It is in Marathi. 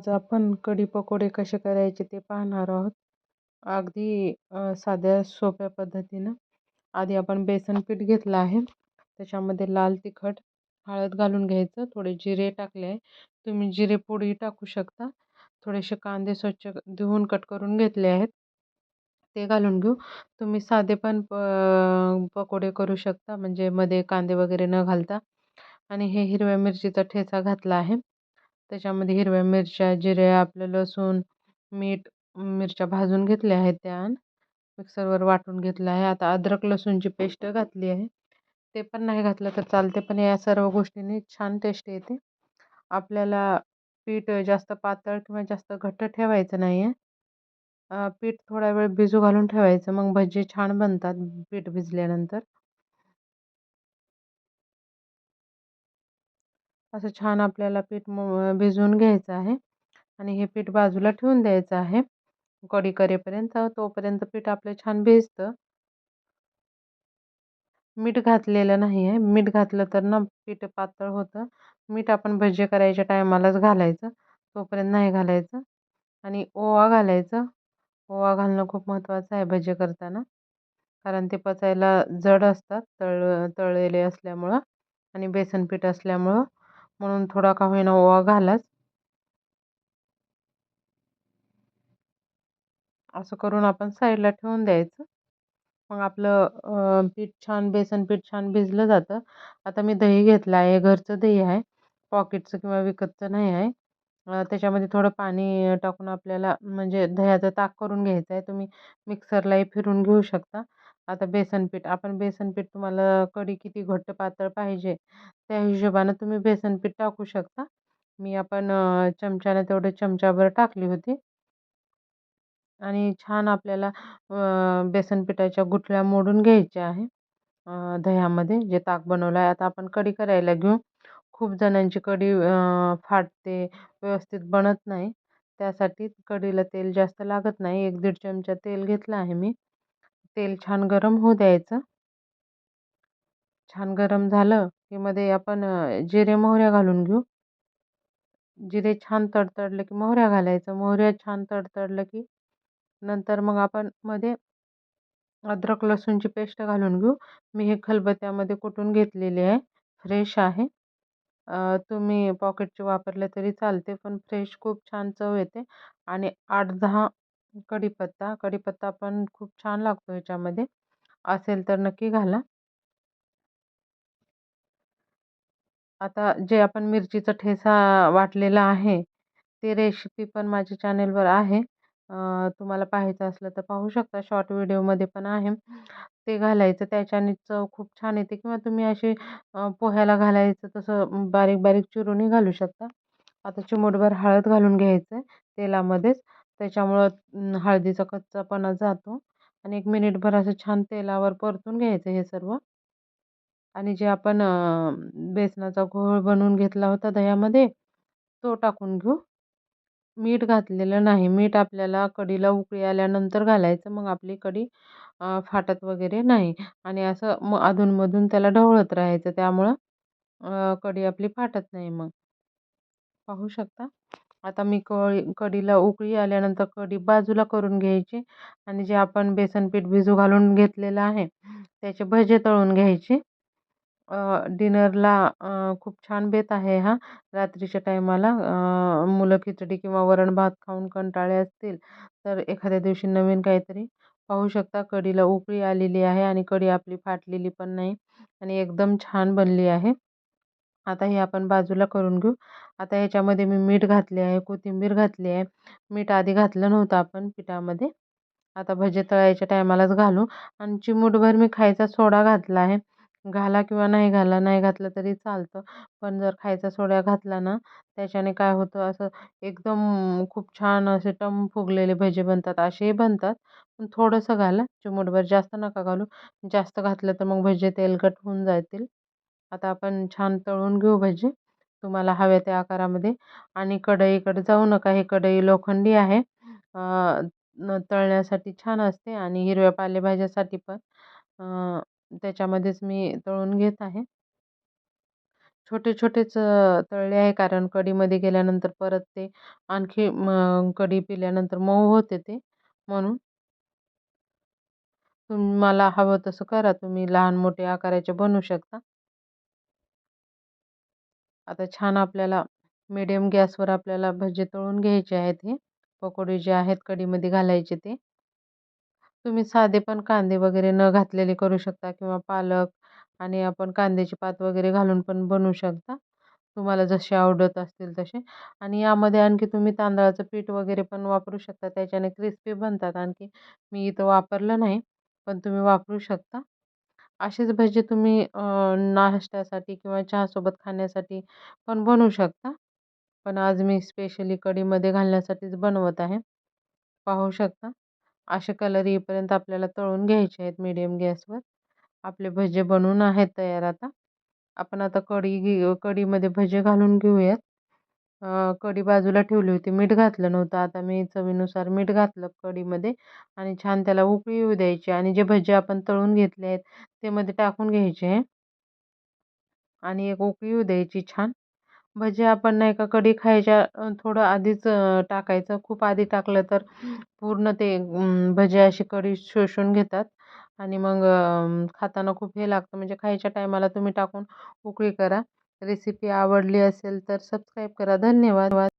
आज आपण कढी पकोडे कसे करायचे ते पाहणार आहोत. अगदी साध्या सोप्या पद्धतीनं. आधी आपण बेसन पीठ घेतलं आहे. त्याच्यामध्ये लाल तिखट हळद घालून घ्यायचं. थोडे जिरे टाकले आहे. तुम्ही जिरे पोडी टाकू शकता. थोडेसे कांदे स्वच्छ धुवून कट करून घेतले आहेत. ते घालून घेऊ. तुम्ही साधे पण प पकोडे करू शकता. म्हणजे मध्ये कांदे वगैरे न घालता. आणि हे हिरव्या मिरचीचा ठेचा घातला आहे. त्याच्यामध्ये हिरव्या मिरच्या जिरे आपलं लसूण मीठ मिरच्या भाजून घेतल्या आहेत त्या. मिक्सरवर वाटून घेतलं आहे. आता अद्रक लसूणची पेस्ट घातली आहे. ते पण नाही घातलं तर चालते पण या सर्व गोष्टींनी छान टेस्ट येते. आपल्याला पीठ जास्त पातळ किंवा जास्त घट्ट ठेवायचं नाही आहे पीठ थोडा वेळ भिजू घालून ठेवायचं. मग भजी छान बनतात पीठ भिजल्यानंतर. असं छान आपल्याला पीठ भिजवून घ्यायचं आहे. आणि हे पीठ बाजूला ठेवून द्यायचं आहे. कढी करेपर्यंत तोपर्यंत पीठ आपलं छान भिजतं. मीठ घातलेलं नाही आहे. मीठ घातलं तर ना पीठ पातळ होतं. मीठ आपण भजी करायच्या टायमालाच घालायचं. तोपर्यंत नाही घालायचं. आणि ओवा घालायचं. ओवा घालणं खूप महत्त्वाचं आहे भजी करताना. कारण ते पचायला जड असतात तळ तळलेले असल्यामुळं आणि बेसन पीठ असल्यामुळं. म्हणून थोडा का होईना ओवा घालाच. असं करून आपण साईडला ठेवून द्यायचं. मग आपलं पीठ छान बेसन पीठ छान भिजलं जातं. आता मी दही घेतलं आहे घरचं दही आहे. पॉकेटचं किंवा विकतचं नाही आहे. त्याच्यामध्ये थोडं पाणी टाकून आपल्याला म्हणजे दह्याचा ताक करून घ्यायचं आहे. तुम्ही मिक्सरलाही फिरून घेऊ शकता. आता बेसन पीठ आपण बेसन पीठ तुम्हाला कढी किती घट्ट पातळ पाहिजे त्या हिशोबानं तुम्ही बेसन पीठ टाकू शकता. मी आपण चमच्यानं तेवढे चमचाभर टाकली होती. आणि छान आपल्याला बेसन पिठाच्या गुठळ्या मोडून घ्यायच्या आहे दह्यामध्ये जे ताक बनवलं आहे आता आपण कढी करायला घेऊ. खूप जणांची कढी फाटते व्यवस्थित बनत नाही. त्यासाठी कढीला तेल जास्त लागत नाही. एक दीड चमचा तेल घेतलं आहे मी. तेल छान गरम होऊ द्यायचं. छान गरम झालं. मध्ये आपण जिरे मोहऱ्या घालून घेऊ. जिरे छान तडतडलं की मोहऱ्या घालायचं. मोहऱ्या छान तडतडलं की नंतर मग आपण मध्ये अद्रक लसूणची पेस्ट घालून घेऊ. मी हे खलबत्त्यामध्ये कुटून घेतलेले आहे. फ्रेश आहे. तुम्ही पॉकेटचे वापरले तरी चालते पण फ्रेश खूप छान चव येते. आणि आठ दहा कढीपत्ता कढीपत्ता पण खूप छान लागतो ह्याच्यामध्ये. असेल तर नक्की घाला. आता जे आपण मिरचीचा ठेसा वाटलेला आहे ते रेशिपी पण माझ्या चॅनेलवर आहे. तुम्हाला पाहायचं असलं तर पाहू शकता. शॉर्ट व्हिडिओमध्ये पण आहे. ते घालायचं. त्याच्याने चव खूप छान येते किंवा तुम्ही असे पोह्याला घालायचं तसं बारीक बारीक चिरूनही घालू शकता. आता चिमूटभर हळद घालून घ्यायचं आहे तेलामध्येच. त्याच्यामुळं हळदीचा कच्चापणा जातो. आणि एक मिनिटभर असं छान तेलावर परतून घ्यायचं हे सर्व. आणि जे आपण बेसनाचा घोळ बनवून घेतला होता दह्यामध्ये तो टाकून घेऊ. मीठ घातलेलं नाही. मीठ आपल्याला कढीला उकळी आल्यानंतर घालायचं. मग आपली कढी फाटत वगैरे नाही. आणि असं मग अधूनमधून त्याला ढवळत राहायचं. त्यामुळं कढी आपली फाटत नाही मग. पाहू शकता? आता मी कळी कढीला उकळी आल्यानंतर कढी बाजूला करून घ्यायची. आणि जे आपण बेसन पीठ भिजू घालून घेतलेलं आहे त्याचे भजे तळून घ्यायचे. डिनरला खूप छान बेत आहे हा. रात्रीच्या टायमाला मुलं खिचडी किंवा वरण भात खाऊन कंटाळे असतील तर एखाद्या दिवशी नवीन काहीतरी पाहू शकता. कढीला उकळी आलेली आहे आणि कढी आपली फाटलेली पण नाही आणि एकदम छान बनली आहे. आता हे आपण बाजूला करून घेऊ. आता ह्याच्यामध्ये मी मीठ घातले आहे कोथिंबीर घातली आहे. मीठ आधी घातलं नव्हतं आपण पिठामध्ये. आता भजे तळायच्या टायमालाच घालू. आणि चिमूटभर मी खायचा सोडा घातला आहे. घाला किंवा नाही घाला नाही घातलं तरी चालतं. पण जर खायचा सोडा घातला ना त्याच्याने काय होतं असं एकदम खूप छान असे टम फुगलेले भजे बनतात असेही बनतात. पण थोडंसं घाला चिमूटभर जास्त नका घालू. जास्त घातलं तर मग भजे तेलकट होऊन जातील. आता आपण छान तळून घेऊ भजे तुम्हाला हव्या त्या आकारामध्ये. आणि कढईकडे जाऊ नका हे कढई लोखंडी आहे. तळण्यासाठी छान असते आणि हिरव्या पालेभाज्यासाठी पण. त्याच्यामध्येच मी तळून घेत आहे. छोटे छोटेच तळले आहे. कारण कढीमध्ये गेल्यानंतर परत ते आणखी म कढी पिल्यानंतर मऊ होते ते म्हणून. तुम्हाला हवं तसं करा. तुम्ही लहान मोठे आकाराचे बनवू शकता. आता छान आपल्याला मिडियम गॅसवर आपल्याला भजे तळून घ्यायचे आहेत हे. पकोडे जे आहेत कढीमध्ये घालायचे ते. तुम्ही साधे पण कांदे वगैरे न घातलेले करू शकता किंवा पालक आणि आपण कांद्याची पात वगैरे घालून पण बनवू शकता. तुम्हाला जसे आवडत असतील तसे. आणि यामध्ये आणखी तुम्ही तांदळाचं पीठ वगैरे पण वापरू शकता. त्याच्याने क्रिस्पी बनतात. आणखी मी इथं वापरलं नाही पण तुम्ही वापरू शकता. असेच भजे तुम्ही नाश्त्यासाठी किंवा चहासोबत खाण्यासाठी पण बनवू शकता. पण आज मी स्पेशली कढीमध्ये घालण्यासाठीच बनवत आहे. पाहू शकता. असे कलर येईपर्यंत आपल्याला तळून घ्यायचे आहेत मीडियम गॅसवर आपले भजे बनवून आहेत तयार आता. आपण आता कढी घे कढीमध्ये भजे घालून घेऊयात. कढी बाजूला ठेवली होती मीठ घातलं नव्हतं. आता मी चवीनुसार मीठ घातलं कढीमध्ये आणि छान त्याला उकळी येऊ द्यायची आणि जे भजे आपण तळून घेतले आहेत ते मध्ये टाकून घ्यायचे. आणि एक उकळी येऊ द्यायची छान. भजे आपण नाही का कढी खायच्या थोडं आधीच टाकायचं. खूप आधी टाकलं तर पूर्ण ते भजे अशी कढी शोषून घेतात आणि मग खाताना खूप हे लागतं. म्हणजे खायच्या टायमाला तुम्ही टाकून उकळी करा. रेसिपी आवडली असेल तर सबस्क्राईब करा. धन्यवाद.